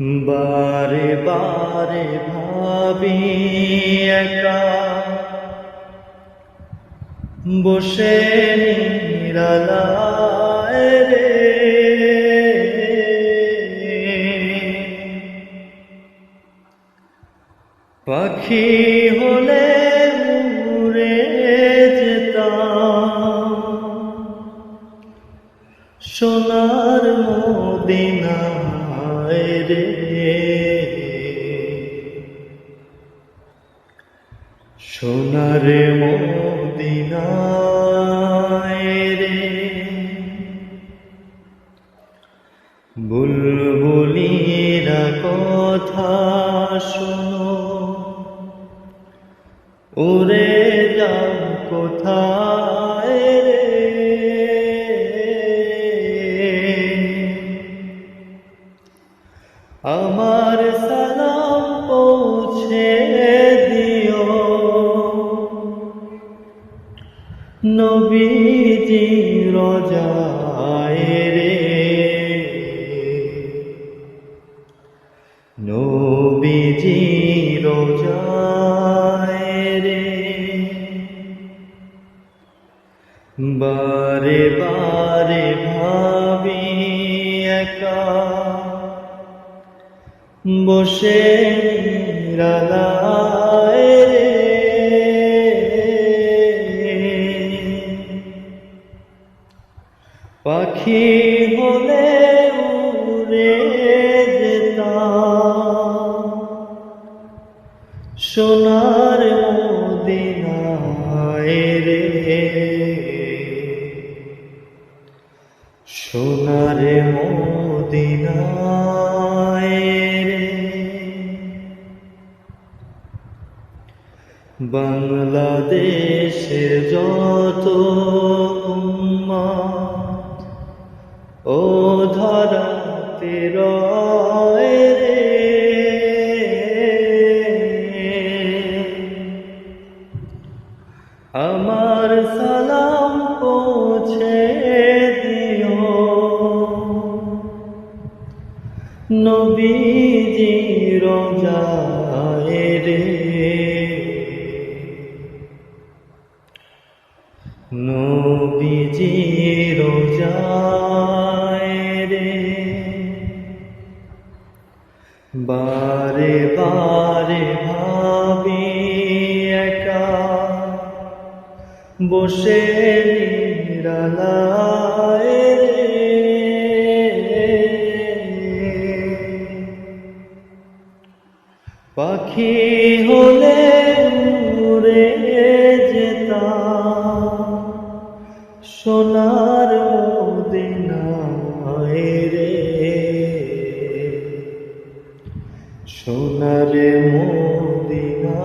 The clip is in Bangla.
বারে বারে ভাবি একা। বসে রে। পাখি হলে উড়ে যেতাম। সোনার রে সোনার মদিনায় রে বুলবুলিরা কথা শোনো। উড়ে যাও কোথায় বারে বারে ভাবি একা। বসে নিরালায় পাখি হলে উড়ে যেতাম। সোনার সোনার মদিনায় বাংলাদেশের যত ও ধরাতে রয় নবীজি রে। নবীজি রোজায় রে। বারে বারে ভাবি একা বসে পাখি হলে উড়ে যেতা সোনার মদিনায় রে। সোনার মদিনা